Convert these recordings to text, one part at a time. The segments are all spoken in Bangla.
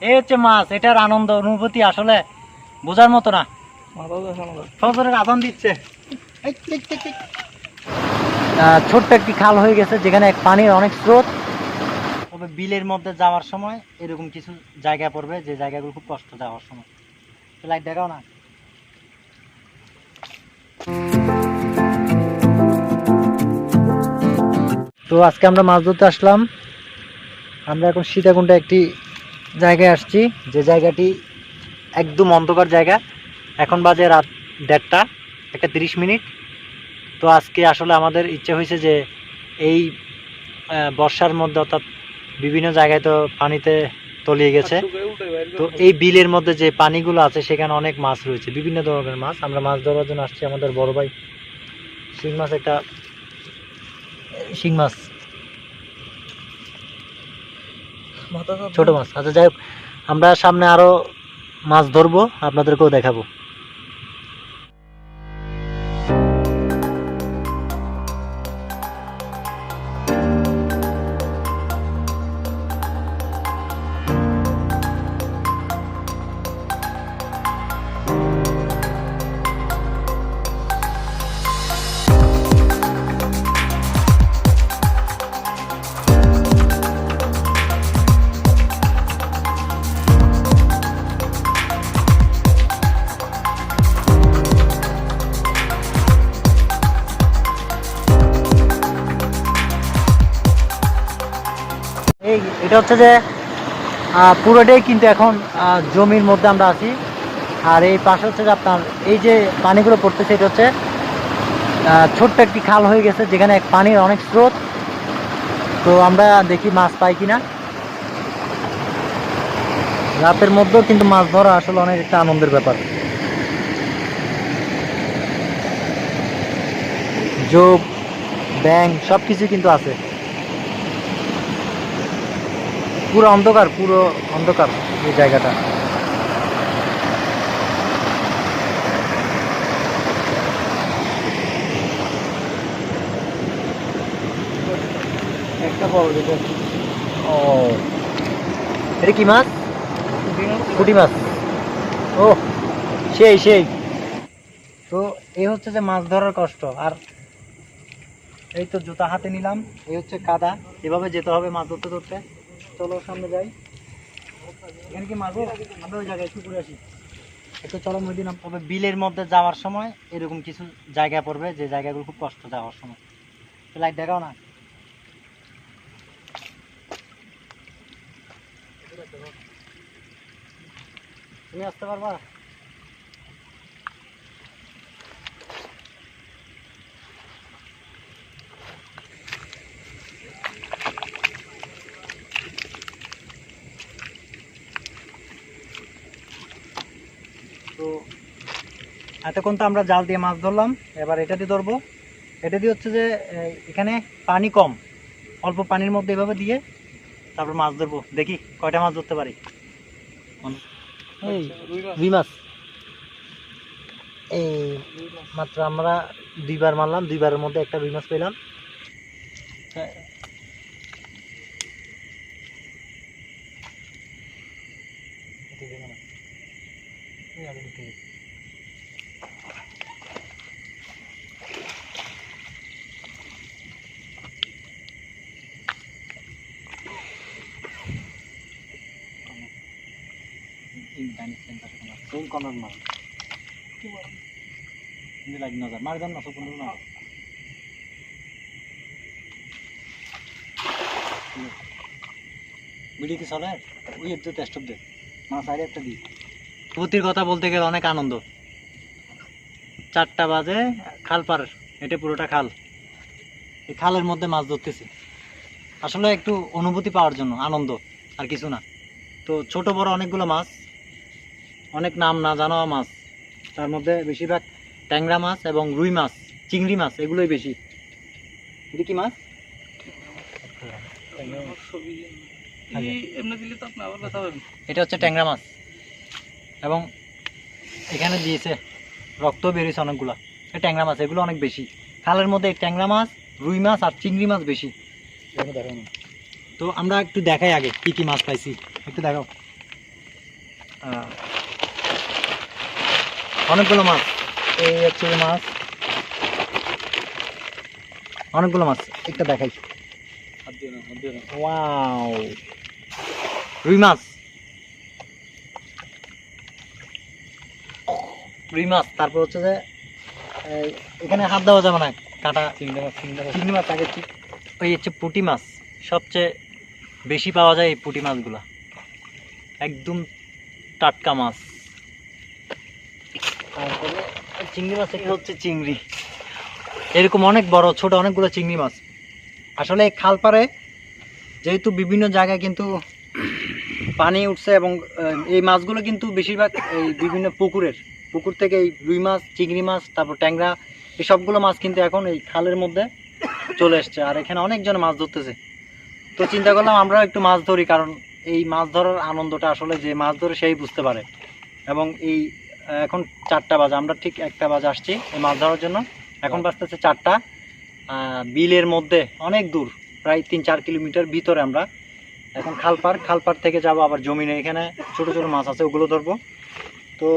এই হচ্ছে মাছ, এটার আনন্দ, অনুভূতি আসলে বোঝার মতো না। আদান দিচ্ছে। ছোট্ট একটি খাল হয়ে গেছে, যেখানে পানির অনেক স্রোত। তবে বিলের মধ্যে যাওয়ার সময় এরকম কিছু জায়গা পড়বে, যে জায়গাগুলো খুব কষ্ট যাওয়ার সময়। লাইট দেখাও না। তো আজকে আমরা মাছ ধরতে আসলাম। আমরা এখন সীতাকুণ্ডে একটি জায়গায় আসছি। যে জায়গাটি একদম অন্ধকার জায়গা। এখন বাজে রাত দেড়টা একটা তিরিশ মিনিট। তো আজকে আসলে আমাদের ইচ্ছে হয়েছে যে এই বর্ষার মধ্যে অর্থাৎ বিভিন্ন জায়গায় তো পানিতে তলিয়ে গেছে। তো এই বিলের মধ্যে যে পানিগুলো আছে সেখানে অনেক মাছ রয়েছে বিভিন্ন ধরনের মাছ। আমরা মাছ ধরার জন্য আসছি আমাদের বড় ভাই। শিং মাছ একটা শিং মাছ। ছোট মাছ। আচ্ছা যাই হোক আমরা সামনে আরও মাছ ধরবো আপনাদেরকেও দেখাবো। এটা হচ্ছে যে পুরোটাই কিন্তু এখন জমির মধ্যে আমরা আছি। আর এই পাশে হচ্ছে যে আপনার, এই যে পানিগুলো পড়তেছে, এটা হচ্ছে ছোট্ট একটি খাল হয়ে গেছে, যেখানে পানির অনেক স্রোত। তো আমরা দেখি মাছ পাই কিনা। রাতের মধ্যেও কিন্তু মাছ ধরা আসলে অনেক একটা আনন্দের ব্যাপার। যোগ, ব্যাং সব কিছু কিন্তু আছে। পুরো অন্ধকার পুরো অন্ধকার এই জায়গাটা। ও। কি মাছ? পুঁটি মাছ। ও, সেই সেই। তো এই হচ্ছে যে মাছ ধরার কষ্ট। আর এই তো জুতা হাতে নিলাম এই হচ্ছে কাদা। এভাবে যেতে হবে মাছ ধরতে ধরতে। চলো সামনে যাই। এখানে কি মারবো আমরা ওই জায়গায় ঘুরে আসি। একটু চলো মুই দিলাম তবে বিলের মধ্যে যাওয়ার সময় এরকম কিছু জায়গা পড়বে, যে জায়গাগুলো খুব কষ্ট যাওয়ার সময়। লাইট দেখাও না? তুমি আসতে পারবা? এতক্ষণ তো আমরা জাল দিয়ে মাছ ধরলাম এবার এটা দিয়ে ধরবো। এটা দিয়ে হচ্ছে যে এখানে পানি কম অল্প পানির মধ্যে এভাবে দিয়ে তারপর মাছ ধরবো। দেখি কয়টা মাছ ধরতে পারি। এই রুই মাছ। এই মাত্র আমরা দুইবার মারলাম দুইবারের মধ্যে একটা রুই মাছ পেলাম। কোন কর্নার মাছ hindi lagi nazar. Mari dam na. So pundu na বিড়ি কি চলে ওই একটু টেস্ট অফ দে মা সাইডে একটা দি কথা বলতে গেলে অনেক আনন্দ। চারটা বাজে খাল পার। এটা পুরোটা খাল। এই খালের মধ্যে মাছ ধরতেছি। আসলে একটু অনুভূতি পাওয়ার জন্য আনন্দ আর কিছু না। তো ছোট বড় অনেকগুলো মাছ অনেক নাম না জানা মাছ। তার মধ্যে বেশিরভাগ ট্যাংরা মাছ এবং রুই মাছ চিংড়ি মাছ এগুলোই বেশি। এটা কি মাছ? এটা হচ্ছে ট্যাংরা মাছ। এবং এখানে দিয়েছে রক্ত বেরিয়েছে অনেকগুলা। এই ট্যাংরা মাছ এগুলো অনেক বেশি। খালের মধ্যে ট্যাংরা মাছ রুই মাছ আর চিংড়ি মাছ বেশি। তো আমরা একটু দেখাই আগে কি কি মাছ পাইছি। একটু দেখাও। অনেকগুলো মাছ। এই হচ্ছে মাছ। অনেকগুলো মাছ। একটা দেখাই। ওয়াও। রুই মাছ। রুই মাছ তারপর হচ্ছে যে এখানে হাত দেওয়া যাবে না কাটা চিংড়ি মাছ চিংড়ি মাছ আগে ওই হচ্ছে পুঁটি মাছ সবচেয়ে বেশি পাওয়া যায় এই পুঁটি মাছগুলো। একদম টাটকা মাছ। তারপরে চিংড়ি মাছ এটা হচ্ছে চিংড়ি। এরকম অনেক বড় ছোট অনেকগুলো চিংড়ি মাছ। আসলে এই খাল পাড়ে যেহেতু বিভিন্ন জায়গায় কিন্তু পানি উঠছে এবং এই মাছগুলো কিন্তু বেশিরভাগ এই বিভিন্ন পুকুরের। পুকুর থেকে এই রুই মাছ, চিংড়ি মাছ, তারপর ট্যাংরা, এই সবগুলো মাছ কিন্তু এখন এই খালের মধ্যে চলে এসছে। আর এখানে অনেকজন মাছ ধরতেছে। তো চিন্তা করলাম আমরাও একটু মাছ ধরি, কারণ এই মাছ ধরার আনন্দটা আসলে যে মাছ ধরে সেই বুঝতে পারে। এবং এই, এখন চারটা বাজে, আমরা ঠিক একটা বাজে আসছি এই মাছ ধরার জন্য। এখন বাজতেছে চারটা। বিলের মধ্যে অনেক দূর, প্রায় তিন চার কিলোমিটার ভিতরে আমরা। এখন খালপাড় খালপাড় থেকে যাব আবার জমিনে। এখানে ছোট ছোট মাছ আছে, ওগুলো ধরবো। তো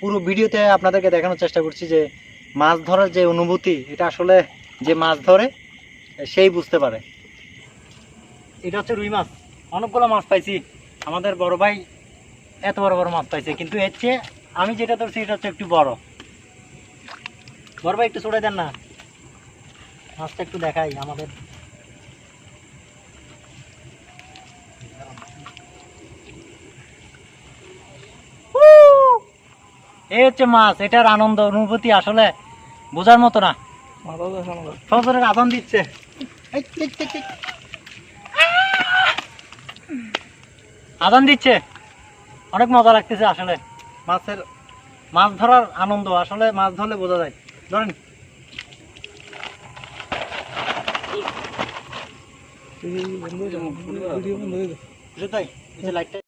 পুরো ভিডিওতে আপনাদেরকে দেখানোর চেষ্টা করছি যে মাছ ধরার যে অনুভূতি, এটা আসলে যে মাছ ধরে, সেই বুঝতে পারে। এটা হচ্ছে রুই মাছ। অনেকগুলো মাছ পাইছি। আমাদের বড় ভাই এত বড় বড় মাছ পাইছে। কিন্তু এর চেয়ে আমি যেটা ধরছি, এটা হচ্ছে একটু বড়। বড় ভাই, একটু ছড়ে দেন না। মাছটা একটু দেখাই আমাদের। এই হচ্ছে মাছ এটার আনন্দ অনুভূতি আসলে বোঝার মতো না। ফজরের আদান দিচ্ছে। আদান দিচ্ছে। অনেক মজা লাগতেছে আসলে। মাছের মাছ ধরার আনন্দ আসলে মাছ ধরলে বোঝা যায়। ধরেন। লাইটটা।